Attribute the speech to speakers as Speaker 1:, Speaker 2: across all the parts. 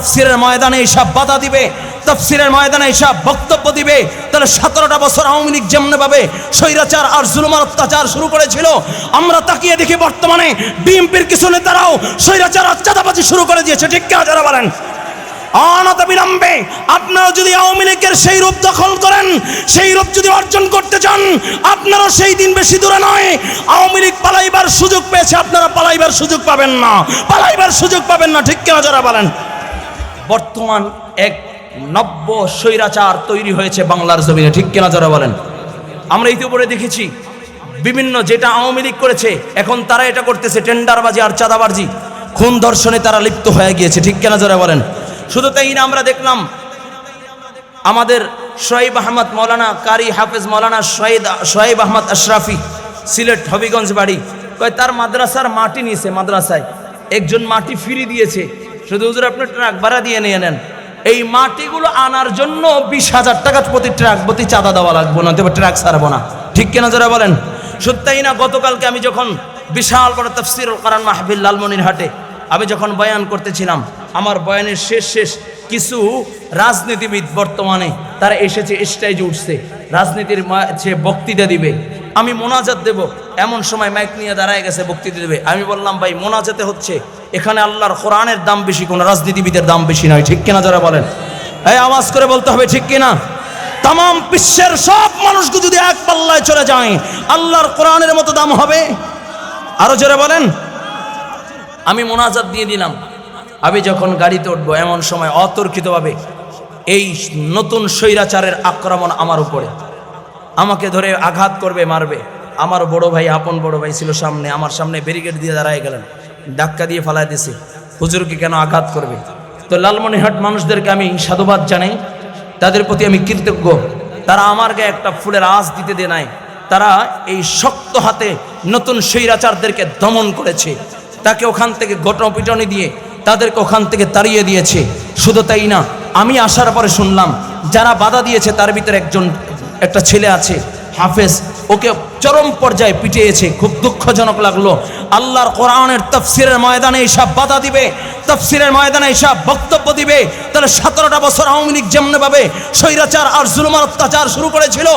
Speaker 1: তফসিরের ময়দানে এইসব বাধা দিবে, তফসিরের ময়দানে এইসব বক্তব্য দিবে। তাহলে সতেরোটা বছর আওয়ামী লীগ যেমন ভাবে স্বৈরাচার আর জুলুমার অত্যাচার শুরু করেছিল, আমরা তাকিয়ে দেখি বর্তমানে বিএনপির কিছু নেতারাও স্বৈরাচার চাঁদাবাজি শুরু করে দিয়েছে। ঠিক কেনা যারা বলেন? অনত বিলম্বে আপনারা যদি আওয়ামী লীগের সেই রূপ দখল করেন, সেই রূপ যদি অর্জন করতে চান, আপনারা সেই দিন বেশি দূরে নয়। আওয়ামী লীগ পালাইবার সুযোগ পেয়েছে, আপনারা পালাইবার সুযোগ পাবেন না। পালাইবার সুযোগ পাবেন না, ঠিক কেনা যারা বলেন? বর্তমান এক নব্য স্বৈরাচার তৈরি হয়েছে বাংলার জমিনে, ঠিক কেনা যারা বলেন? আমরা ইতিপরে দেখেছি, বিভিন্ন যেটা আওয়ামী লীগ করেছে, এখন তারা এটা করতেছে, টেন্ডারবাজি আর চাঁদাবাজি। খুন ধর্ষণে তারা লিপ্ত হয়ে গিয়েছে, ঠিক কেনা যারা বলেন? শুধু তাই না, আমরা দেখলাম আমাদের শোয়েব আহমদ মৌলানা, কারি হাফেজ মৌলানা শহীদ শোয়েব আহমদ আশরাফি, সিলেট হবিগঞ্জ বাড়ি তার মাদ্রাসার মাটি নিয়েছে মাদ্রাসায়। একজন মাটি ফিরি দিয়েছে। শুধু হুজুর, আপনি ট্রাক ভাড়া দিয়ে নিয়ে নেন। এই মাটিগুলো আনার জন্য বিশ হাজার টাকা প্রতি ট্রাক, প্রতি চাঁদা দেওয়া লাগবো না, তবে ট্রাক ছাড়বো না। ঠিক কিনা যারা বলেন? সত্যাই না, গতকালকে আমি যখন বিশাল বড় তফসির করান মাহবিল লালমনির হাটে আমি যখন বয়ান করতেছিলাম, আমার বয়ানের শেষ শেষ কিছু রাজনীতিবিদ বর্তমানে, তারা এসেছে স্টেজে উঠছে। রাজনীতির সে বক্তৃতা দিবে আমি মোনাজাত দেব। এমন সময় মাইক নিয়ে দাঁড়ায় গেছে বক্তৃতা দেবে। আমি বললাম, ভাই, মোনাজাতে হচ্ছে। এখানে আল্লাহর কোরআনের দাম বেশি, কোনো রাজনীতিবিদের দাম বেশি নয়। ঠিক কিনা যারা বলেন? এই আওয়াজ করে বলতে হবে, ঠিক কিনা? তাম বিশ্বের সব মানুষকে যদি এক পাল্লায় চলে যায়, আল্লাহর কোরআনের মতো দাম হবে? আরও জোরে বলেন। আমি মোনাজাত দিয়ে দিলাম। আমি যখন গাড়িতে উঠবো, এমন সময় অতর্কিতভাবে এই নতুন স্বৈরাচারের আক্রমণ আমার উপরে। আমাকে ধরে আঘাত করবে, মারবে। আমার বড় ভাই, আপন বড় ভাই ছিল সামনে, আমার সামনে ব্যারিকেড দিয়ে দাঁড়ায় গেলেন। ধাক্কা দিয়ে ফালাই দিছে। হুজুরকে কেন আঘাত করবে? তো লালমনিহাট মানুষদেরকে আমি সাধুবাদ জানাই। তাদের প্রতি আমি কৃতজ্ঞ। তারা আমার গায়ে একটা ফুলের আঁচ দিতে দে নাই। তারা এই শক্ত হাতে নতুন স্বৈরাচারদেরকে দমন করেছে। তাকে ওখান থেকে গটপিটনি দিয়ে তাদেরকে ওখান থেকে তাড়িয়ে দিয়েছে। শুধু তাই না, আমি আসার পরে শুনলাম, যারা বাধা দিয়েছে তার ভিতরে একজন একটা ছেলে আছে, হাফেজ, ওকে চরম পর্যায়ে পিটিয়েছে, খুব দুঃখজনক লাগল। আল্লাহর কোরআনের তফসিরের ময়দানে এইসব বাধা দিবে, তফসিরের ময়দানে এইসব বক্তব্য দিবে। তাহলে সতেরোটা বছর আওয়ামী লীগ যেমন ভাবে স্বৈরাচার আর জুলুমার অত্যাচার শুরু করেছিল,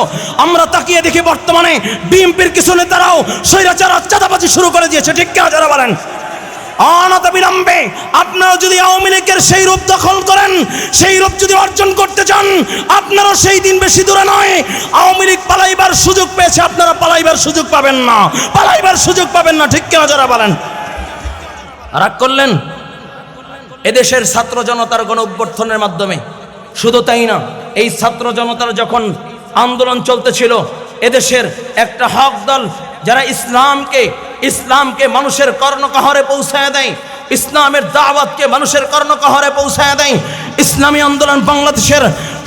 Speaker 1: আমরা তাকিয়ে দেখি বর্তমানে বিএনপির কিছু নেতারাও স্বৈরাচার আর চাঁদাবাজি শুরু করে দিয়েছে। ঠিক কেনা যারা বলেন? অনত বিলম্বে। আপনারা যদি আওয়ামী লীগের সেই রূপ দখল করেন, সেই রূপ যদি অর্জন করতে চান, আপনারা সেই দিন বেশি দূরে নয়। আওয়ামী লীগ পালাইবার সুযোগ পেয়েছে, আপনারা পালাইবার সুযোগ পাবেন না। পালাইবার সুযোগ পাবেন না, ঠিক কেনা যারা বলেন? রাগ করলেন? এদেশের ছাত্র জনতার গণ অভ্যর্থনের মাধ্যমে। শুধু তাই না, এই ছাত্র জনতার যখন আন্দোলন চলতেছিল এদেশের একটা হক দল যারা ইসলামকে ইসলামকে মানুষের কর্ণকহরে পৌঁছায় দেয়, ইসলামের দাওয়াতকে মানুষের কর্ণকহরে পৌঁছায় দেয়, ইসলামী আন্দোলন বাংলাদেশের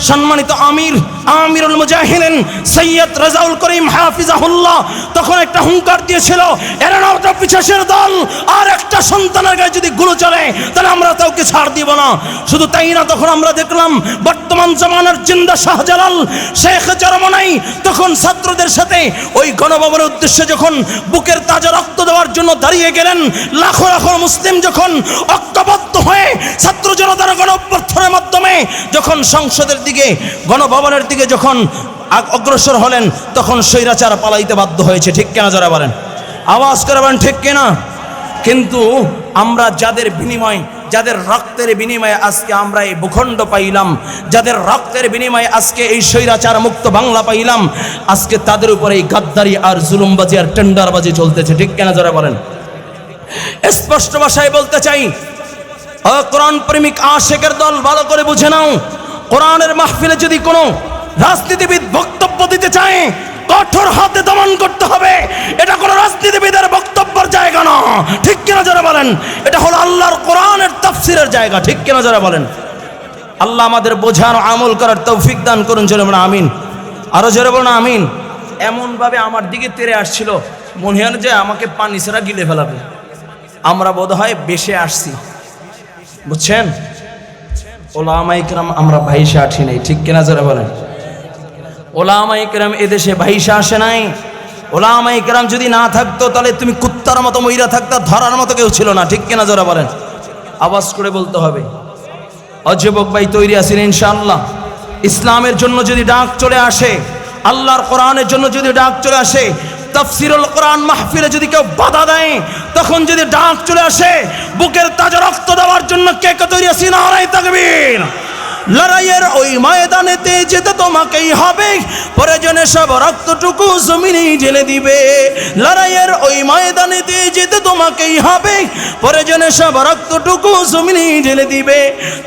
Speaker 1: সম্মানিত আমির, আমিরুল মুজাহিদিন সৈয়দ রাজাউল করিম হাফিজাহুল্লাহ, তখন একটা হুঙ্কার দিয়েছিল, এরা পিছাসের দল আর একটা সন্তানের গায়ে যদি গুলো চলে, তাহলে আমরা কাউকে ছাড় দিব না। শুধু তাই না, তখন আমরা দেখলাম, বর্তমান জামানার জিন্দা শাহজালাল শেখ চরমনাই তখন ছাত্রদের সাথে ওই গণভবনের উদ্দেশ্যে যখন বুকের তাজা রক্ত দেওয়ার জন্য দাঁড়িয়ে গেলেন, লাখো লাখো মুসলিম যখন ঐক্যবদ্ধ হয়ে ছাত্র জনতার গণ অভ্যর্থনের মাধ্যমে যখন সংসদের দিকে, গণভবনের দিকে যখন অগ্রসর হলেন, তখন স্বৈরাচার পালাইতে বাধ্য হয়েছে। ঠিক কেনা যারা বলেন? আওয়াজ করে বলেন, ঠিক কেনা? কিন্তু আমরা যাদের বিনিময়, যাদের রক্তের বিনিময়ে আজকে আমরা এই ভূখণ্ড পাইলাম, যাদের রক্তের বিনিময়ে আজকে এই স্বৈরাচার মুক্ত বাংলা পাইলাম, আজকে তাদের উপরে এই গাদ্দারি আর জুলুমবাজি আর টেন্ডারবাজি চলতেছে। ঠিক কেনা যারা বলেন? স্পষ্ট ভাষায় বলতে চাই কোরআন প্রেমিক আশেকের দল ভালো করে বুঝে নাও। কোরআনের মাহফিলে যদি কোনো রাজনীতিবিদ বক্তব্য দিতে চায়, কঠোর হাতে দমন করতে হবে। এটা কোনো রাজনীতিবিদের বক্তব্যের জায়গা না। ঠিক কিনা যারা বলেন? এটা হলো আল্লাহর কোরআনের তাফসিরের জায়গা। ঠিক কিনা যারা বলেন? আল্লাহ আমাদের বোঝার আমল করার তৌফিক দান করুন, জোরে বলুন, আমিন। আরও জোরে বলুন, আমিন। এমনভাবে আমার দিকে তেরে আসছিল, মনে হয় যে আমাকে পানি ছাড়া গিলে ফেলাবে। আমরা বোধ হয় বেশে আসছি। বুঝছেন? ওলামা ইকরাম আমরা ভাইসা আসি নাই, ঠিক কিনা যারা বলেন? ওলামা ইকরাম এদেশে ভাইসা আসে নাই। ওলামা ইকরাম যদি না থাকতো, তাহলে তুমি কুত্তার মতো মহিলা থাকতা, ধরার মতো কেউ ছিল না, ঠিক কিনা যারা বলেন? আওয়াজ করে বলতে হবে। অযুবক ভাই তৈরি আছেন ইনশাআল্লাহ। ইসলামের জন্য যদি ডাক চলে আসে, আল্লাহর কোরআনের জন্য যদি ডাক চলে আসে তফসিরুল কোরআন মাহফিলে যদি কেউ বাধা দেয়, তখন যদি ডাক চলে আসে, বুকের তাজা রক্ত দেওয়ার জন্য কে কে তৈরি আছি? না তাকবীর। লড়াইয়ের ওই ময়দানেতে যেতে তোমাকেই হবে। প্রয়োজনে সব রক্তটুকু জমিনে ঢেলে দিবে। লড়াইয়ের ওই ময়দানেতে যেতে তোমাকেই হবে। প্রয়োজনে সব রক্তটুকু জমিনে ঢেলে দিবে।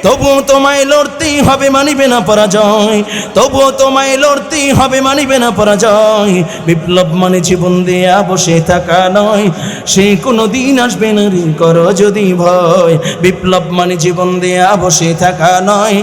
Speaker 1: তবুও তোমায় লড়তেই হবে মানিবে না পরাজয়। তবুও তোমায় লড়তেই হবে মানিবে না পরাজয়। বিপ্লব মানে জীবন দেয়া, বসে থাকা নয়। সে কোনো দিন আসবে না রে, করো যদি ভয়। বিপ্লব মানে জীবন দেয়া, বসে থাকা নয়।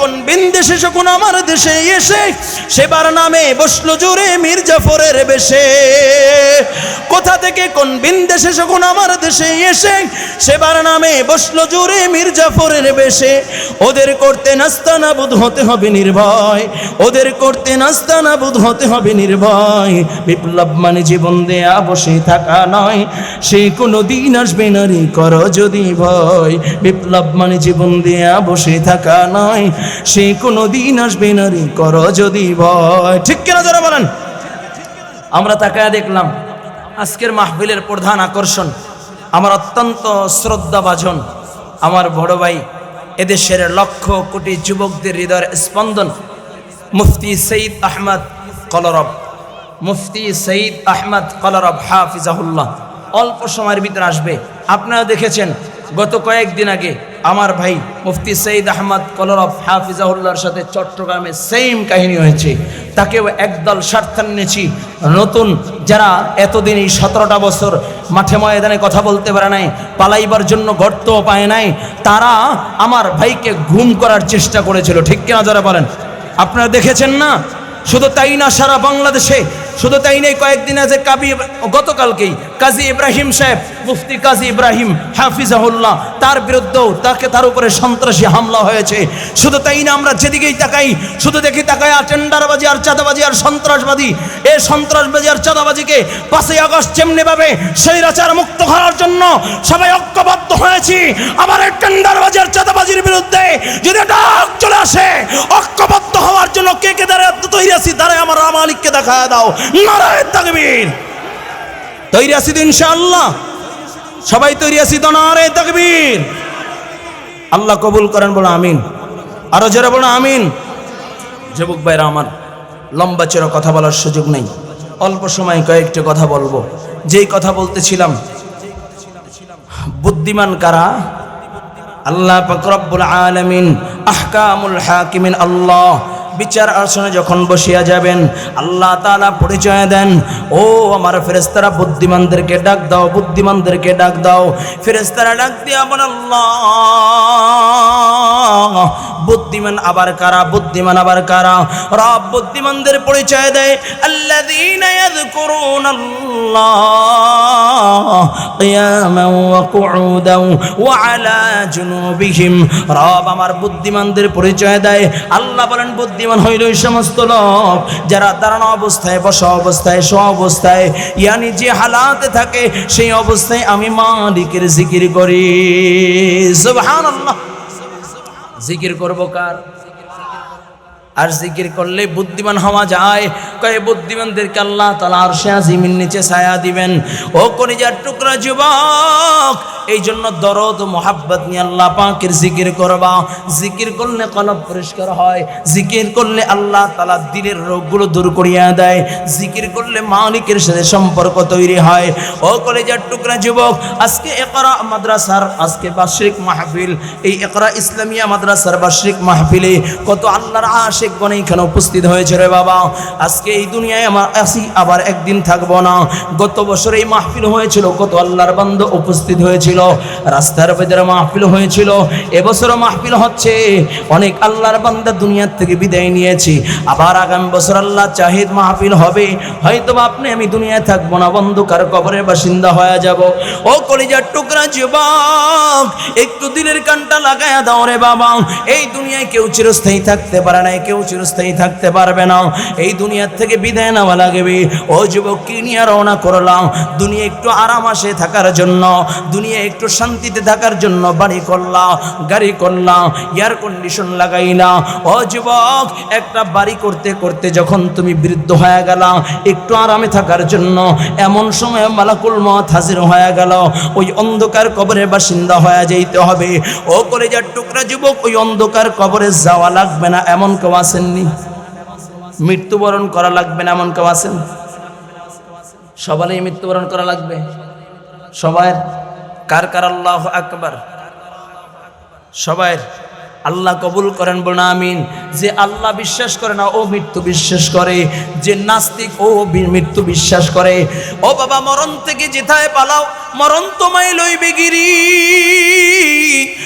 Speaker 1: বিন্দেশে শকুন আমার দেশে এসে সেবার নামে বসল জোরে মীর জাফরের বেশে। কোথা থেকে কোন বিন্দেশে শকুন আমার দেশে এসে সেবার নামে বসল জোরে মীর জাফরের বেশে। ওদের করতে নাস্তা নাবুদ হতে হবে নির্ভয়, ওদের করতে নাস্তা নাবুদ হতে হবে নির্ভয়। বিপ্লব মানে জীবন দেয়া, বসে থাকা নয়, সে কোনো দিন আসবে না রে, করো যদি ভয়। বিপ্লব মানে জীবন দেয়া, বসে থাকা নয়, সে কোনো দিন আসবে না রে, করো যদি ভয়। ঠিক কিনা যারা বলেন? আমরা তাকায় দেখলাম, আজকের মাহফিলের প্রধান আকর্ষণ আমার অত্যন্ত শ্রদ্ধাভাজন, আমার বড় ভাই, এদেশের লক্ষ কোটি যুবকদের হৃদয়ের স্পন্দন, মুফতি সঈদ আহমদ কলরব। মুফতি সঈদ আহমদ কলরব হাফিজাহুল্লাহ। অল্প সময়ের ভিতরে আসবে। আপনারা দেখেছেন, গত কয়েকদিন আগে আমার ভাই মুফতি সঈদ আহমদ কলরব হাফিজাহুল্লাহর সাথে চট্টগ্রামে সেম কাহিনী হয়েছে। তাকেও একদল স্বার্থান্বেষী নতুন যারা এতদিন এই সতেরোটা বছর মাঠে ময়দানে কথা বলতে পারে নাই, পালাইবার জন্য গর্তও পায় নাই, তারা আমার ভাইকে ঘুম করার চেষ্টা করেছিল। ঠিক কিনা যারা বলেন? আপনারা দেখেছেন না? শুধু তাই না, সারা বাংলাদেশে শুধু তাই নেই, কয়েকদিন আছে কাবি গতকালকেই কাজী ইব্রাহিম সাহেব, মুফতি কাজী ইব্রাহিম হাফিজাহুল্লাহ, তার বিরুদ্ধেও তাকে তার উপরে সন্ত্রাসী হামলা হয়েছে। শুধু তাই না, আমরা যেদিকেই তাকাই, শুধু দেখি তাকাই আর টেন্ডারবাজি আর চাঁদাবাজি আর সন্ত্রাসবাদী। এই সন্ত্রাসবাজি আর চাঁদাবাজিকে পাঁচই আগস্ট যেমনি ভাবে স্বৈরাচার মুক্ত করার জন্য সবাই ঐক্যবদ্ধ হয়েছি, আবার এই টেন্ডারবাজি আর চাঁদাবাজির বিরুদ্ধে যদি ডাক চলে আসে, ঐক্যবদ্ধ হওয়ার জন্য কে কে দাঁড়ায়, তৈরি আছি, দাঁড়ায় আমার মালিককে দেখা দাও। নারায় তাকবীর। তৈরি আছি তো ইনশাআল্লাহ। সবাই তৈরি আছি তো নারায় তাকবীর। আল্লাহ কবুল করেন বলো আমিন। আরও যারা বলো আমিন। যুবক ভাইরা আমার, লম্বা চেরা কথা বলার সুযোগ নেই। অল্প সময় কয়েকটি কথা বলব। যেই কথা বলতেছিলাম, বুদ্ধিমান কারা? আল্লাহ পাকরব্বুল আলামিন, আহকামুল হাকিমিন, আল্লাহ বিচার আসনে যখন বসিয়া যাবেন, আল্লাহ তালা পরিচয় দেন, ও আমার ফেরেস্তারা বুদ্ধিমানদেরকে ডাক দাও, বুদ্ধিমানদেরকে ডাক দাও। ফেরেস্তারা ডাক দিয়া আমার আল্লাহ বুদ্ধিমান আবার কারা? বুদ্ধিমান আবার কারা? রব বুদ্ধিমানদের পরিচয় দেয়, আল্লাযীনা ইয়াযকুরুনাল্লাহ কিয়ামান ওয়া কুউদান ওয়া আলা জুনুবিহিম। রব আমার বুদ্ধিমানদের পরিচয় দেয়, আল্লাহ বলেন, বুদ্ধিমান হইল ওই সমস্ত লোক যারা দাঁড়ানো অবস্থায়, বসা অবস্থায় শো অবস্থায়, ইয়ানি যে হালাতে থাকে, সেই অবস্থায় আমি মালিকের জিকির করি। সুবহানাল্লাহ। জিকির করব কার? আর জিকির করলে বুদ্ধিমান হওয়া যায়। কয়ে বুদ্ধিমানদেরকে আল্লাহ তালা আর সে আজিমিন নিচে ছায়া দিবেন। ও কনিজার টুকরা যুবক এই জন্য দরদ মোহাব্বত নিয়ে আল্লাহ পাকের জিকির করবা। জিকির করলে কলব পরিষ্কার হয়। জিকির করলে আল্লাহ তালা দিলের রোগগুলো দূর করিয়া দেয়। জিকির করলে মালিকের সাথে সম্পর্ক তৈরি হয়। ও কলেজার টুকরা যুবক, আজকে একরা মাদ্রাসার আজকে বার্ষিক মাহফিল। এই একরা ইসলামিয়া মাদ্রাসার বার্ষিক মাহফিলে কত আল্লাহর আশেক গণ এখানে উপস্থিত হয়েছে রে বাবা। আজকে এই দুনিয়ায় আমার আসি, আবার একদিন থাকব না। গত বছর এই মাহফিল হয়েছিল, কত আল্লাহর বান্দ উপস্থিত হয়েছিল, রাস্তার ভেতরে মাহফিল হয়েছিল। এবছরও মাহফিল হচ্ছে, অনেক আল্লাহর বান্দা দুনিয়ার থেকে বিদায় নিয়েছি। আবার আগামী বছর আল্লাহ চাহিদ মাহফিল হবে। হয়তো আপনি, আমি দুনিয়ায় থাকব না বন্ধুকার কবরের বাসিন্দা হয়ে যাব। ও কলিজার টুকরা যুবক, একটু দিলের কানটা লাগায়া দাও রে বাবা। এই দুনিয়ায় কেউ চিরস্থায়ী থাকতে পারে না কেউ চিরস্থায়ী থাকতে পারবে না। এই দুনিয়ার থেকে বিদায় নেওয়া লাগবে। ও যুবক কি নিয়ে রওনা করলাম। দুনিয়া একটু আরাম আসে থাকার জন্য। দুনিয়া একটু শান্তিতে থাকার জন্য বাড়ি করলাম, গাড়ি করলাম এয়ার কন্ডিশন লাগাইলাম। ও যুবক, একটা বাড়ি করতে করতে যখন তুমি বৃদ্ধ হয়ে গেলাম একটু আরামে থাকার জন্য। এমন সময় মালাকুল মত হাজির হয়ে গেল। ওই অন্ধকার কবরের বাসিন্দা হয়ে যাইতে হবে। ও করে যার টুকরা যুবক, ওই অন্ধকার কবরে যাওয়া লাগবে না। এমন কেউ আসেননি। মৃত্যুবরণ করা লাগবে না, এমন কেউ আছেন? সবারই মৃত্যুবরণ করা লাগবে। সবাই কার কার আল্লাহ আকবার? সবাই আল্লাহ কবুল করেন বলুন আমিন। যে আল্লাহ বিশ্বাস করে না, ও মৃত্যু বিশ্বাস করে। যে নাস্তিক, ও মৃত্যু বিশ্বাস করে। ও বাবা, মরণ থেকে যেথায় পালাও, মরণ তোমায় লইবে গিরি।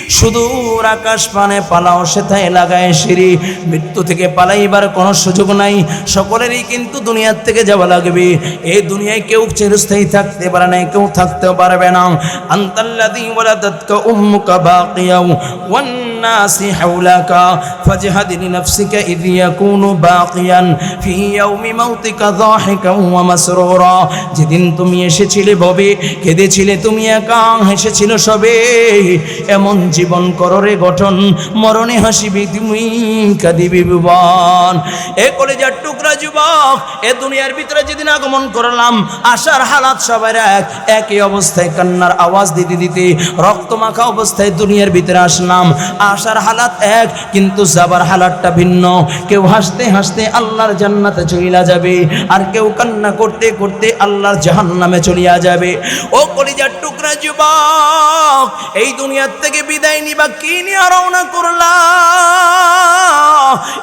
Speaker 1: সুদূর আকাশ পানে পালাও, সেথায় লাগায় সিঁড়ি। মৃত্যু থেকে পালাইবার কোনো সুযোগ নাই। সকলেরই কিন্তু দুনিয়ার থেকে যাওয়া লাগবে। এই দুনিয়ায় কেউ চিরস্থায়ী থাকতে পারে না কেউ থাকতেও পারবে না। আন্তাল্লাদি ওয়ালা তাতকা উম্মুকা বাকিয়াও ওয়ান্নাসি حولك فاجهد لنفسك إذ يكون باقيا في يوم موتك ضاحكا ومسرورا যেদিন তুমি এসেছিলে ভবে কেঁদেছিলে তুমি একা হেসেছিল সবে এমন জীবন কররে গঠন মরণে হাসিবি তুমি কাঁদিবি ভুবন এ কলেজার টুকরা যুবক এ দুনিয়ার ভিতরে যেদিন আগমন করলাম আশার হালাত সবার এক একই অবস্থায় কান্নার আওয়াজ দিতে দিতে রক্তমাখা অবস্থায় দুনিয়ার ভিতরে আসলাম আশার হালাত এক, কিন্তু যাবার হালাতটা ভিন্ন। কেউ হাসতে হাসতে আল্লাহর জান্নাতে চলিয়া যাবে, আর কেউ কান্না করতে করতে আল্লাহর জাহান্নামে চলিয়া যাবে। ও কলিজার টুকরা যুবক, এই দুনিয়ার থেকে বিদায় নিবা, কি নিয়ে রওনা করলাম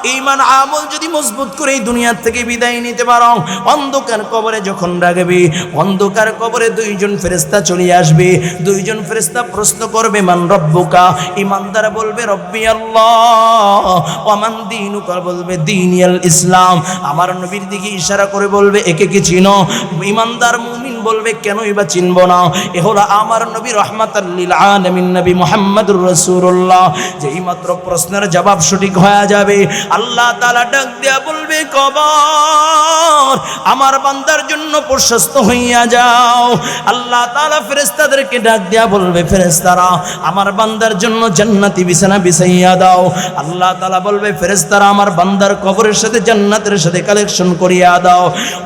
Speaker 1: ইমান আমল যদি মজবুত করে এই দুনিয়ার থেকে বিদায় নিতে পারো। অন্ধকার কবরে যখন রাখবে, অন্ধকার কবরে দুইজন ফেরেস্তা চলে আসবে। দুইজন ফেরেস্তা প্রশ্ন করবে, মান রব্বুকা? ইমানদার বলবে, রব্বি আল্লাহ। ওমান দিনুকা? বলবে, দিনিয়াল ইসলাম। আমার নবীর দিকে ইশারা করে বলবে, একে কি চিনো? ইমানদার মুমিন বলবে, কেনই বা চিনব না? এ হলো আমার নবী রহমাতাল্লিল আলামিন নবী মুহাম্মদুর রাসূলুল্লাহ। যেই মাত্র প্রশ্নের জবাব সঠিক হয়ে যাবে, আল্লাহ তালা ডাক দেয়া বলবে, কবর আমার বান্দার জন্য প্রশস্ত হইয়া যাও। আল্লাহ তালা ফেরেশতাদেরকে ডাক দেয়া বলবে, ফেরেশতারা, আমার বান্দার জন্য জান্নাতি বিছানা বিছাইয়া দাও। আল্লাহ তালা বলবে, ফেরেশতারা, আমার বান্দার কবরের সাথে জান্নাতের সাথে কালেকশন করিয়া দাও।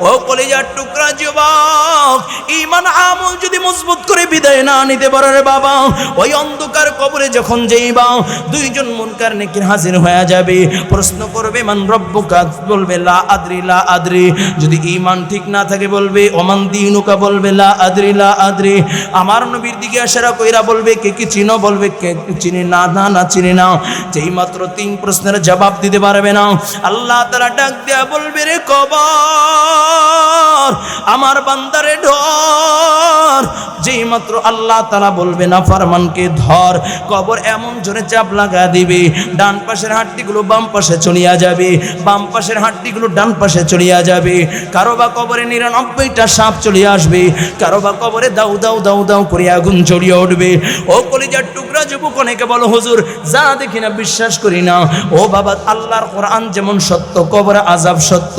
Speaker 1: ও কলিজার টুকরা যুবক ইমান আমল যদি মজবুত করে বিদায় না নিতে পারো রে বাবা, ওই অন্ধকার কবরে যখন যাইবা, দুইজন মুনকার নেকির হাজির হয়ে যাবে। প্রশ্ন করবে, মান রব্বুকা? বলবে, লা আদ্রি লা আদ্রি। যদি ইমান ঠিক না থাকে বলবে, ওমান দিনুকা? বলবে, লা আদ্রি লা আদ্রি। আমার নবীর দিকে আসারা কইরা বলবে, কে কি চিনো? বলবে, কে চিনি না না না চিনি না। যেই মাত্র তিন প্রশ্নের জবাব দিতে পারবে না। আল্লাহ তারা ডাক দেয়া বলবে, রে কবর, আমার বান্দারে ঢর যেই মাত্র আল্লাহ তারা বলবে, না ফারমানকে ধর, কবর এমন জোরে চাপ লাগা দিবে, ডান পাশের হাড্ডিগুলো বাম পাশে চলিয়া যাবে, বাম পাশের হাড্ডিগুলো ডান পাশে চলিয়া যাবে, কারও বা কবরে নিরানব্বইটা সাপ চলিয়ে আসবে, কারও বা কবরে দাউ দাউ দাউ দাউ করে আগুন চড়িয়ে উঠবে। ও কলিজার টুকরা যুবক অনেকে বলো, হুজুর, যা দেখি না, বিশ্বাস করি না। ও বাবা, আল্লাহর কোরআন যেমন সত্য, কবরে আজাব সত্য,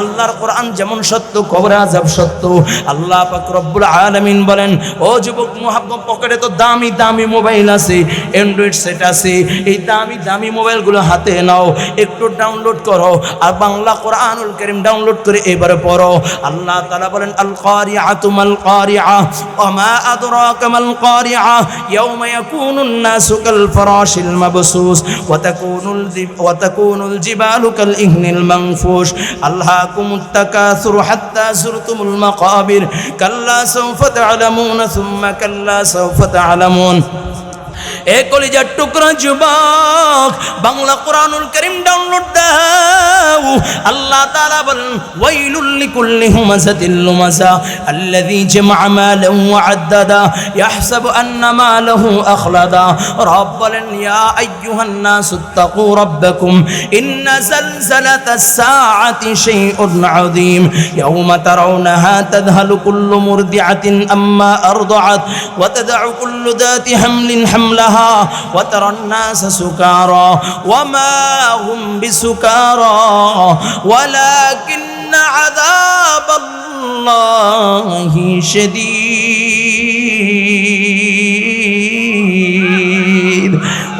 Speaker 1: আল্লাহর কোরআন যেমন সত্য, কবরে আজাব সত্য, আল্লাহ পাক রব্বুল আলামিন বলেন, ও যুবক মুহাব্বত পকেটে তো দামি দামি মোবাইল আছে অ্যান্ড্রয়েড সেট আছে, এই দামি দামি মোবাইলগুলো হাতে নাও, একটু ডাউনলোড করো আর বাংলা কোরআনুল কারীম ডাউনলোড করে এবারে পড়ো। আল্লাহ তাআলা বলেন আল কারিআতু মাল কারিআ ওয়া মা আদরাকা মাল কারিআ ইয়াউমা ইয়াকুনুন নাসু কাল ফারাশিল মাবসুস, ওয়া তাকুনুল ওয়া তাকুনুল জিবালু কাল ইহনিল মানফুশ আল্লাহকুমুত তাকাসুর হাত্তা যুরতুমুল মাকাবির كلا سوف تعلمون ثم كلا سوف تعلمون এ কলিজার টুকরা যুবক, বাংলা কোরআনুল করিম ডাউনলোড দাও। আল্লাহ তাআলা বলেন, ওয়াইলুল লিকুল্লি হুমাযাতিল লুমাযা আল্লাযী জামা মালাহু ওয়া আদাদা ইয়াহসাবু আন্না মালাহু আখলাদা। রব বলেন, ইয়া আইয়ুহান নাস তাকু রাব্বাকুম, ইন্না জালজালাতাস সাআতি শাইউন আযীম ইয়াওমা তারাউনাহা তাদহালু কুল্লু মুরদিআতিন আম্মা আরদাআত, ওয়া তাদউ কুল্লু দাতি হামলিন হামলাহা। وترى الناس سكارى وما هم بسكارى ولكن عذاب الله شديد.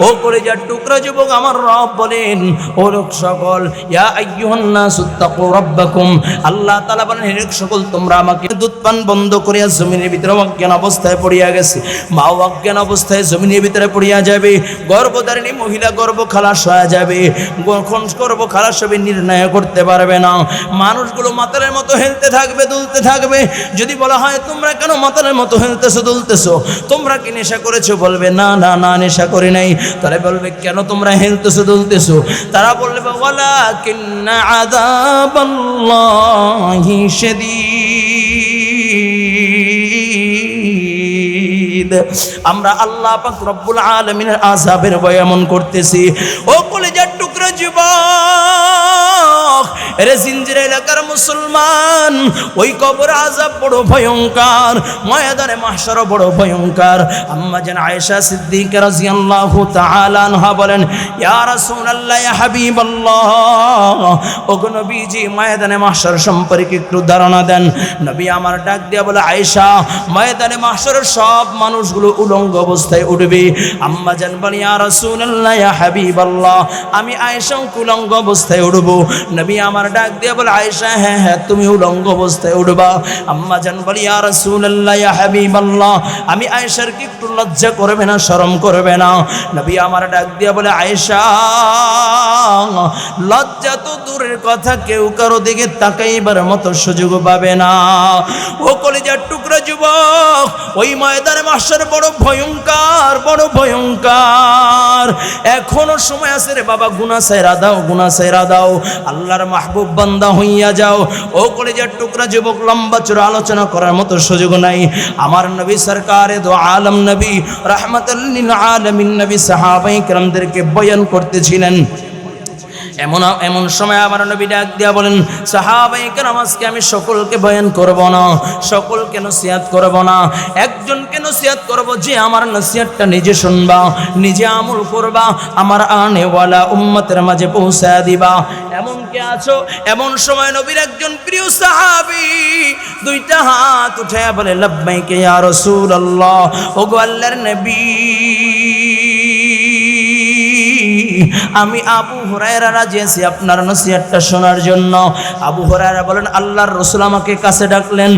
Speaker 1: ও করে যার টুকরা যুবক আমার রব বলেন, ও লোক সকল, ইয়া আইয়ুহান নাস ইত্তাকু রাব্বাকুম। আল্লাহ তাআলা বলেন, হে সকল, তোমরা আমাকে দুধ পান বন্ধ করিয়া জমিনের ভিতরে অজ্ঞান অবস্থায় পড়িয়া গেছে। মা অজ্ঞান অবস্থায় জমিনের ভিতরে পড়িয়া যাবে, গর্ভধারিণী মহিলা গর্ভ খালাস হয়ে যাবে কখন গর্ভ খালাস হবে, নির্ণয় করতে পারবে না। মানুষগুলো মাতালের মতো হেলতে থাকবে, দুলতে থাকবে। যদি বলা হয়, তোমরা কেন মাতালের মতো হেলতেছো, দুলতেছো? তোমরা কি নেশা করেছ? বলবে, না না না, নেশা করি নাই। তারা বলবে, কেন তোমরা হেলতেছো, দুলতেছো? তারা বলবে ওয়ালা কিন্না আযাবাল্লাহি শাদীদ। আমরা আল্লাহ পাক রব্বুল আলামিনের আযাবের এমন করতেছি। ও কলেজার টুকরা যুবক! এরে এলাকার মুসলমান, ওই কবর আজাব বড় ভয়ঙ্কর, ময়দানে মাহশর বড় ভয়ঙ্কর। আম্মা যেন আয়েশা সিদ্দিকা রাদিয়াল্লাহু তাআলা আনহা বলেন, ইয়া রাসূলুল্লাহ, ইয়া হাবিবাল্লাহ, ওগো নবীজি, ময়দানে মাহশর সম্পর্কে একটু ধারণা দেন। নবী আমার ডাক দিয়া বলে, আয়েশা, ময়দানে মাহশরের সব মানুষগুলো উলঙ্গ অবস্থায় উঠবে। আম্মা জান বলেন ইয়া রাসূলুল্লাহ, ইয়া হাবিবাল্লাহ, আমি আয়েশা উলঙ্গ অবস্থায় উঠবো। নবী আমার ডাক দিয়ে বলে, আয়েশা হ্যাঁ হ্যাঁ তুমি উলঙ্গ অবস্থায় উঠবা। আম্মা জান বলি, ইয়া রাসূলুল্লাহ, ইয়া হাবিবাল্লাহ, আমি আয়েশার কি একটু লজ্জা করবে না, শরম করবে না? নবী আমার ডাক দিয়ে বলে, আয়েশা, লজ্জা তো দূরের কথা, কেউ কারও দিকে তাকাইবার মতো সুযোগ পাবে না। ও কলেজার টুকরা যুবক, ওই ময়দানে মাসের বড় ভয়ঙ্কর বড় ভয়ঙ্কর। এখনও সময় আছে রে বাবা গুনা সেরা দাও গুনা সেরা দাও। আল্লাহর মাহবুব মাহবুব বান্দা হইয়া যাও। ও কলেজের টুকরা যুবক লম্বা চূড়া আলোচনা করার মতো সুযোগ নাই। আমার নবী সরকার আলম নবী রহমতুল্লিন আলমিন নবী সাহাবাই ক্রমদেরকে বয়ন করতেছিলেন। এমন এমন সময় আমার নবী ডাক দিয়া বলেন, সাহাবাই কেন আজকে আমি সকলকে বয়ান করব না, সকলকে নসিহাত করব না, একজনকে নসিহাত করব যে আমার নসিহাতটা নিজে শুনবা, নিজে আমল করবা, আমার আনেওয়ালা উম্মতের মাঝে পৌঁছায় দিবা। এমন কে আছো? এমন সময় নবীর একজন প্রিয় সাহাবি দুইটা হাত উঠে বলে, লব্বাইকে ইয়া রাসূলুল্লাহ, ওগো আল্লাহর নবী। আমি আবু হুরায়রা রাজি আছি আপনার নসিহতটা শোনার জন্য। আবু হুরায়রা বলেন, আল্লাহর রসুল আমাকে কাছে ডাকলেন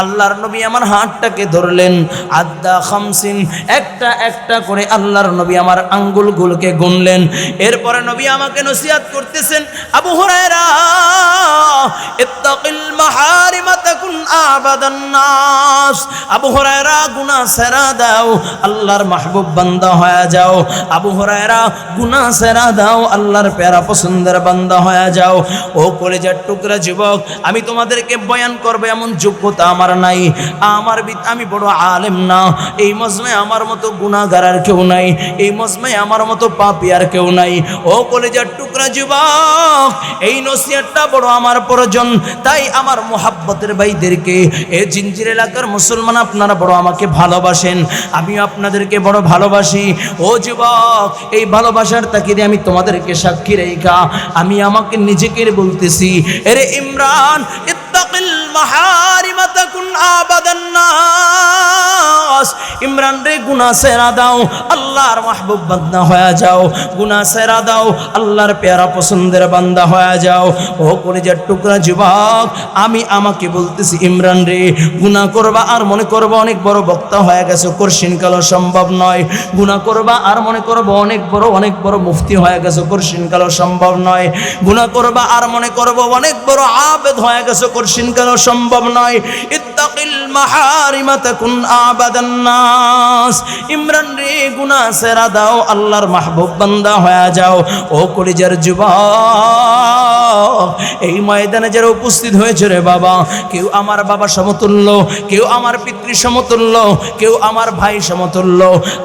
Speaker 1: আল্লাহর নবী আমার হাতটাকে ধরলেন, আদ্দা খামসিন, একটা একটা করে আল্লাহর নবী আমার আঙ্গুলগুলোকে গুনলেন। এরপরে নবী আমাকে নসিহত করতেছেন, আবু তাকুন আবাদান নাস। আবু হুরায়রা গুনাহ সেরা দাও, আল্লাহর মাহবুব বান্দা হয়ে যাও। আবু হুরায়রা গুনাহ সেরা দাও, আল্লাহর প্যারা পছন্দের বান্দা হয়ে যাও। ও কলেজার টুকরা যুবক, আমি তোমাদেরকে বয়ান করব, এমন যোগ্যতা আমার নাই। আমার আমি বড় আলেম না। এই মজমে আমার মতো আর কেউ নাই। এই মজমে আমার মতো পাপি আর কেউ নাই। ও কলেজার টুকরা যুবক, এই নসিহতটা বড় আমার প্রয়োজন। তাই আমার মোহাব্বতের ভাইদেরকে এ জিঞ্জির এলাকার মুসলমান আপনারা বড় আমাকে ভালোবাসেন আমি আপনাদেরকে বড় ভালোবাসি। ও যুবক, এই ভালোবাসার তাকিদে আমি তোমাদেরকে সাক্ষী রেখা, আমি আমাকে নিজেকে বলতেছি, এরে ইমরান ইমরান রে সেরা দাও, আল্লাহর মাহবুব বান্দা হয়ে যাও। সেরা দাও, আল্লাহর পেয়ারা পছন্দের বান্দা হয়ে যাও। ও টুকরা যুবক, আমি আমাকে বলতেছি, ইমরান রে, গুনাহ করবা আর মনে করবা অনেক বড় বক্তা হয়ে গেছে, করশিন কালো সম্ভব নয়। গুনাহ করবা আর মনে করবা অনেক বড় অনেক বড় মুফতি হয়ে গেছে, করশিন কালো সম্ভব নয়। গুনাহ করবা আর মনে করবা অনেক বড় আবেদ হয়ে গেছে করশিন কেন সম্ভব নয়? ইত্তাকিল মাহারিমা তাকুন আবাদান নাস ইমরান রে, গুনাহ সেরা দাও, আল্লাহর মাহবুব বান্দা হয়ে যাও। ও কলিজার যুবক, এই ময়দানে যারা উপস্থিত হয়েছে রে বাবা, কেউ আমার বাবা সমতুল্য, কেউ আমার পিতৃ সমতুল্য, কেউ আমার ভাই সমতুল্য,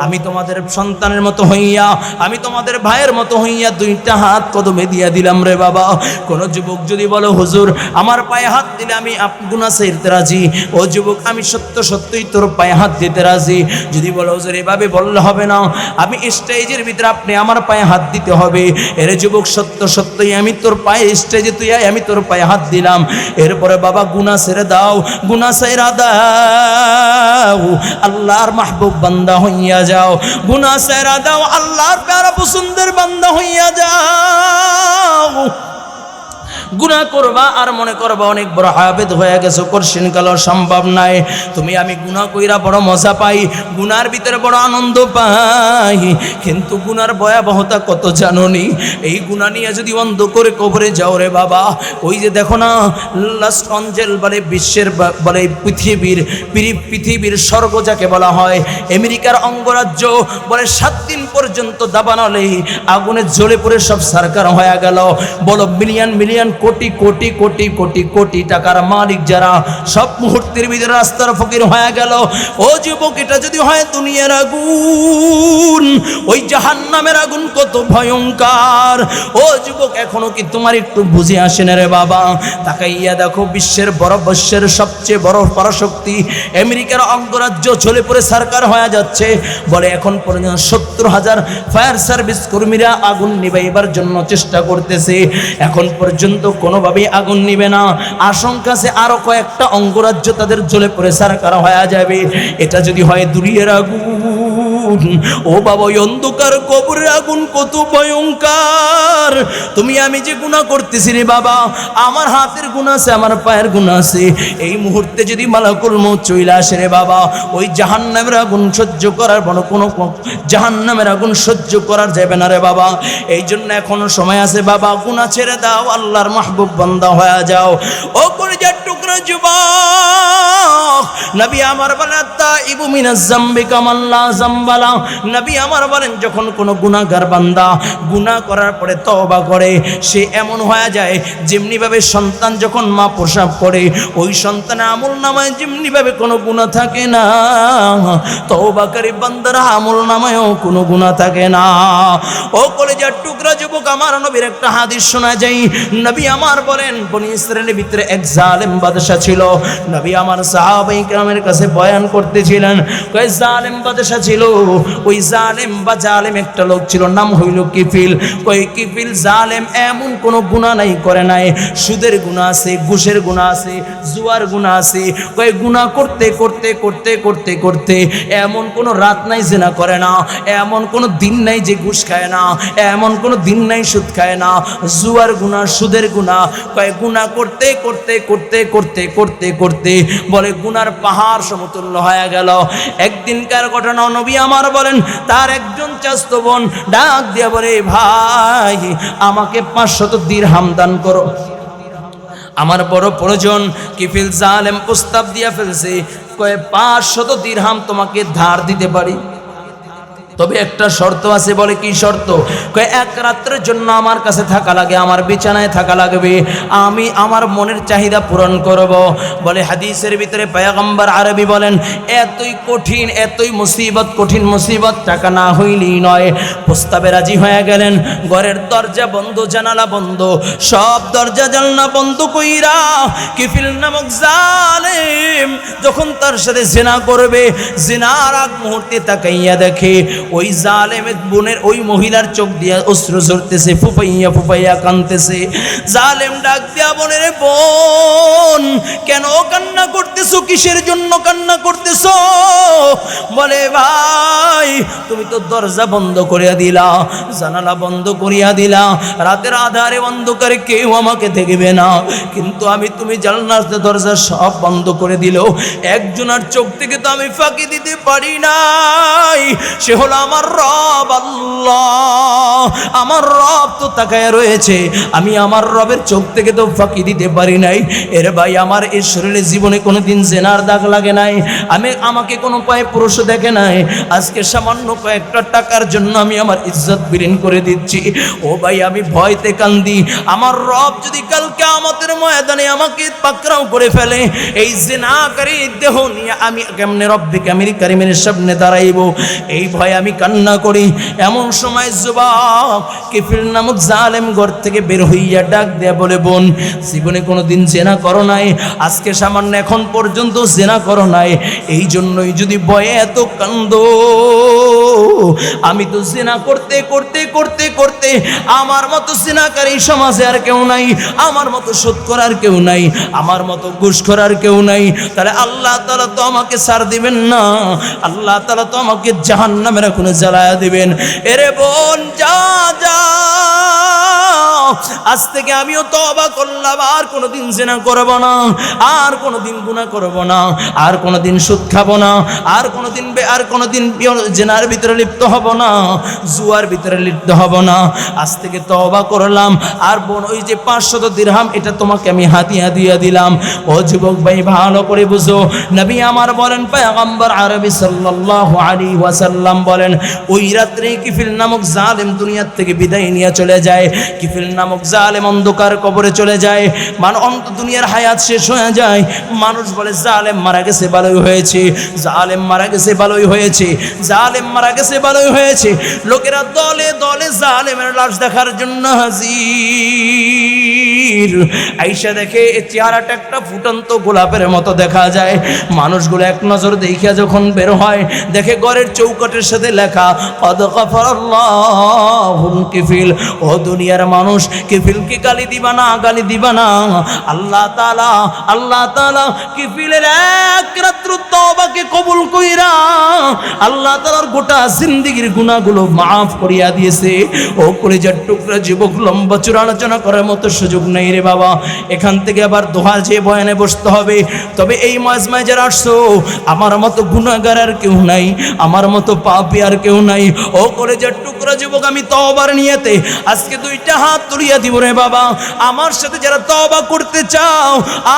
Speaker 1: আমি তোমাদের সন্তানের মতো হইয়া, আমি তোমাদের ভাইয়ের মতো হইয়া দুইটা হাত কদমে দিয়া দিলাম রে বাবা। কোন যুবক যদি বলো, হুজুর, আমার পায়ে হাত দিলে আমি গুনা সেরতে রাজি? ও যুবক আমি সত্য সত্যই তোর পায়ে হাত দিতে রাজি। যদি বলো হুজুর এভাবে বললে হবে না। আমি স্টেজের ভিতরে আপনি আমার পায়ে হাত দিতে হবে। এর যুবক সত্য সত্যই আমি তোর পায়ে স্টেজে তুই আয়, আমি তোর পায়ে হাত দিলাম। এরপরে বাবা গুনা ছেড়ে দাও গুনা ছেড়া দাও। আল্লাহর মাহবুব বান্দা হইয়া যাও। গুনা ছেড়া দাও আল্লাহর প্যারা পছন্দের বান্দা হইয়া যাও। গুনাহ করবা আর মনে করবা অনেক বড় হাবেদ হয়ে গেছো করশিন কালো সম্ভব নাই। তুমি আমি গুনাহ কইরা বড় মজা পাই গুনার ভিতরে বড় আনন্দ পাই। কিন্তু গুনার ভয়াবহতা কত জাননি? এই গুণা নিয়ে যদি অন্ধ করে কবরে যাও রে বাবা, ওই যে দেখো না, লাস্ট অঞ্জেল বলে বিশ্বের বলে পৃথিবীর পৃথিবীর স্বর্গ যাকে বলা হয়, আমেরিকার অঙ্গরাজ্য বলে সাত দিন পর্যন্ত দাবানলে আগুনে জ্বলে পড়ে সব সরকার হয়ে গেল। বলো মিলিয়ন মিলিয়ন কোটি কোটি কোটি কোটি কোটি টাকার মালিক যারা সব মুহূর্তের ভিতরে রাস্তার ফকির হয়ে গেল। ও যুবক, এটা যদি হয় দুনিয়ার আগুন, ওই জাহান্নামের আগুন কত ভয়ঙ্কর। ও যুবক, এখনও কি তোমার একটু বুঝে আসে না রে বাবা? তাকাইয়া দেখো, বিশ্বের বড় বিশ্বের সবচেয়ে বড় পরাশক্তি আমেরিকার অঙ্গরাজ্য চলে পড়ে সরকার হয়ে যাচ্ছে। বলে এখন পর্যন্ত সত্তর হাজার ফায়ার সার্ভিস কর্মীরা আগুন নিবাইবার জন্য চেষ্টা করতেছে। এখন পর্যন্ত কোনোভাবেই আগুন নিবে না। আশঙ্কা সে আরও কয়েকটা অঙ্গরাজ্য তাদের জ্বলে পড়ে করা হয়ে যাবে। এটা যদি হয় দূরিয়ে আগুন। ও বাবা, ওই অন্ধকার কবরের আগুন কত ভয়ঙ্কর। তুমি, আমি যে গুণা করতেছি রে বাবা, আমার হাতের গুণ আছে, আমার পায়ের গুণ আছে। এই মুহূর্তে যদি মালাকুল মৌত চইলা আসে রে বাবা, ওই জাহান্নামের আগুন সহ্য করার বড় কোনো জাহান্নামের আগুন সহ্য করার যাবে না রে বাবা। এই জন্য এখনও সময় আছে বাবা গুণা ছেড়ে দাও, আল্লাহর মাহবুব বান্দা হয়ে যাও। ও করে যা টুকরা যুবক, নবী আমার বলেন তা ইবু মিনাজ জাম্বি কামাল্লা জাম্বালা নবী আমার বলেন, যখন কোনো গুনাহগার বান্দা গুনাহ করার পরে তওবা করে, সে এমন হয়ে যায়, যেমনিভাবে সন্তান যখন মা প্রসাব করে, ওই সন্তানের আমল নামায় যেমনিভাবে কোনো গুণা থাকে না। তওবাকারী বান্দার আমল নামায়ও কোনো গুনাহ থাকে না। ও কলেজার টুকরা যুবক, আমার নবীর একটা হাদিস শোনা যায়। নবী আমার বলেন, বনি ইসরায়েলের ভিতরে এক জালেম বাদশা ছিল। নবী আমার সাহাবাই গ্রামের কাছে বয়ান করতেছিলেন। কয় জালেম বাদশা ছিল? ওই জালেম বা জালেম একটা লোক ছিল, নাম হইল কিফিল। কই কিফিল, জালেম এমন কোন গুনাহ নাই, করে নাই। সুদের গুনাহ আছে, ঘুষের গুনাহ আছে, জুয়ার গুনাহ আছে। কই গুনাহ করতে করতে করতে করতে করতে এমন কোন রাত নাই, জেনা করে না। এমন কোন দিন নাই যে ঘুষ খায় না। এমন কোন দিন নাই সুদ খায় না। জুয়ার গুনাহ, সুদের গুনাহ। কয়, গুনাহ করতে করতে করতে করতে করতে করতে বলে, গুনার পাহাড় সমতুল্য হয়ে গেল। একদিনকার ঘটনা নবী আমার বলেন, তার একজন চাস্ত বোন ডাক দিয়া বলে, ভাই, আমাকে পাঁচশত দীর হামদান করো। আমার বড় প্রয়োজন, কিফিল জালেম প্রস্তাব দিয়া ফেলছে, কয়ে, পাঁচশত দিরহাম তোমাকে ধার দিতে পারি। তবে একটা শর্ত আছে, বলে কি শর্ত? এক রাত্রের জন্য আমার কাছে থাকা লাগে, আমার বিছানায় থাকা লাগবে, আমি আমার মনের চাহিদা পূরণ করব। বলে হাদিসের ভিতরে পায়গম্বর আরবি বলেন, এতই কঠিন, এতই মুসিবত, কঠিন মুসিবত টাকা না হইলেই নয়। প্রস্তাবে রাজি হয়ে গেলেন, ঘরের দরজা বন্ধ, জানালা বন্ধ, সব দরজা জানলা বন্ধ কইরা কিফিল নামক জালেম যখন তার সাথে জেনা করবে, জেনার আগ মুহূর্তে তাকাইয়া দেখে ওই জালেমের বোনের ওই মহিলার চোখ দিয়া অস্ত্র ঝরতেছে, ফুপাইয়া ফুপাইয়া কানতেছে জালেম ডাক দিয়া বোনের বোন, কেন কান্না করতেছো? কিসের জন্য কান্না করতেছো? বলে, ভাই, তুমি তো দরজা বন্ধ করিয়া দিলা, জানালা বন্ধ করিয়া দিলা, রাতের আধারে অন্ধকারে কেউ আমাকে দেখবে না। কিন্তু আমি তুমি জানলার দরজা সব বন্ধ করে দিল। একজনের চোখ থেকে তো আমি ফাঁকি দিতে পারি নাই। সে হলো হলো আমার রব আল্লাহ, আমার রব তো তাকায় রয়েছে। আমি আমার রবের চোখ থেকে তো ফাঁকি দিতে পারি নাই। এর ভাই, আমার এই শরীরে জীবনে কোনো দিন জেনার দাগ লাগে নাই। আমি, আমাকে কোনো পায়ে পুরুষ দেখে নাই। আজকে সামান্য কয়েকটা টাকার জন্য আমি আমার ইজ্জত বিলীন করে দিচ্ছি। ও ভাই, আমি ভয়তে কান্দি। আমার রব যদি কালকে আমাদের ময়দানে আমাকে পাকড়াও করে ফেলে, এই জেনাকারী দেহ নিয়ে আমি কেমনে রব্বে কামির কারিমের সামনে দাঁড়াইব? এই ভয়ে আমি কান্না করি। এমন সময় যুবক কিফিল নামক জালেম ঘর থেকে বের হইয়া ডাক দেয়া বলে, বোন, জীবনে কোনো দিন জেনা করো নাই। আজকে সামান্য এখন পর্যন্ত জেনা করো নাই। এই জন্যই যদি বয়ে এত কান্দ, আমি তো জেনা করতে করতে করতে করতে আমার মতো জেনাকারী সমাজে আর কেউ নাই, আমার মতো শোধ করার কেউ নাই, আমার মতো ঘুষ করার কেউ নাই। তাহলে আল্লাহ তালা তো আমাকে সার দিবেন না। আল্লাহ তালা তো আমাকে জাহান কোনো জ্বালায়া দিবেন। এরে বোন যা যা। আজ থেকে আমিও তবা করলাম, আর কোনোদিন জেনা করব না, আর কোনোদিন গুনাহ করব না, আর কোনোদিন সুদ খাব না, আর কোনোদিন আর কোনোদিন জেনার ভিতরে লিপ্ত হব না, জুয়ার ভিতরে লিপ্ত হব না। আজ থেকে তবা করলাম, আর বোন, ওই যে পাঁচশত দিরহাম, এটা তোমাকে আমি হাতিয়া দিয়ে দিলাম। ও যুবক ভাই, ভালো করে বুঝো। নবী আমার বলেন, পয়গম্বর আরবি সাল্লাল্লাহু আলাইহি ওয়াসাল্লাম বলেন, ওই রাত্রে কিফিল নামক জালেম দুনিয়ার থেকে বিদায় নিয়ে চলে যায়। কিফিল নামক জালেম অন্ধকার কবরে চলে যায়। মান অন্ত দুনিয়ার হায়াত শেষ হয়ে যায়। মানুষ বলে, জালেম মারা গেছে, ভালোই হয়েছে। জালেম মারা গেছে, ভালোই হয়েছে। জালেম মারা গেছে, ভালোই হয়েছে। লোকেরা দলে দলে জালেমের লাশ দেখার জন্য হাজির। আইসা দেখে চেহারাটা একটা ফুটন্ত গোলাপের মতো দেখা যায়। মানুষগুলো এক নজর দেখিয়া যখন বের হয়, দেখে ঘরের চৌকাটের সাথে লেখা কিফিল। ও দুনিয়ার মানুষ, কিফিলকে গালি দিবা না, গালি দিবা না। আল্লাহ তাআলা আল্লাহ তাআলা কিফিলের এক রাত্র তওবাকে কবুল কইরা আল্লাহ তাআলার গোটা জিন্দেগীর গুনাহগুলো মাফ করিয়া দিয়েছে। ও করে কলেজার টুকরা যুবক লম্বা চূড়া আলোচনা করার মতো সুযোগ নেই। রে বাবা। এখান থেকে আবার দোহা যে বয়ানে বসতে হবে। তবে এই মাজমায় যারা আসছো, আমার মতো গুণাগার আর কেউ নাই, আমার মতো পাপি আর কেউ নাই। ও কলেজার টুকরা যুবক, আমি তবার নিয়েতে আজকে দুইটা হাত তুলিয়া দিব রে বাবা। আমার সাথে যারা তবা করতে চাও,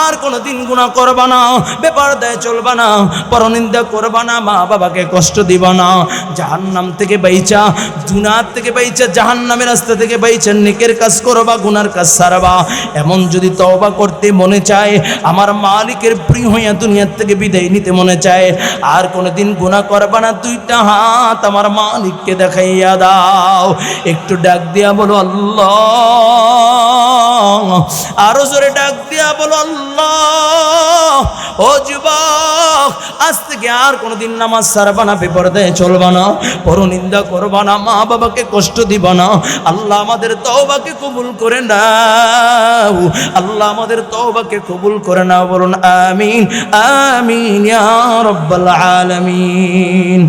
Speaker 1: আর কোনো দিন গুণা করবা না ব্যাপার দেয় চলবা না, পরনিন্দা করবা না, মা বাবাকে কষ্ট দিবা না। জাহান্নাম থেকে বাইচা দুনার থেকে বাইচা, জাহান্নামের রাস্তা থেকে বাইচা, নেকের কাজ করবা, গুনার কাজ সারবা। এমন যদি তওবা করতে মনে চায়, আমার মালিকের প্রিয় হইয়া দুনিয়ার থেকে বিদায় নিতে মনে চায়, আর কোনোদিন গুনাহ করবা না দুইটা হাত আমার মালিককে দেখাইয়া দাও। একটু ডাক দিয়া বলো, আল্লাহ। আরও জোরে ডাক দিয়া বলো, আল্লাহ, ও যুবক, আজ থেকে আর কোনোদিন নামাজ সারবা না, বেপরদায় চলবা না পরনিন্দা করবা না, মা বাবাকে কষ্ট দিবা না, আল্লাহ আমাদের তওবাকে কবুল করে নাও, আল্লাহ আমাদের তওবাকে কবুল করে নাও, বলুন, আমিন আমিন, ইয়া রাব্বাল আলামিন।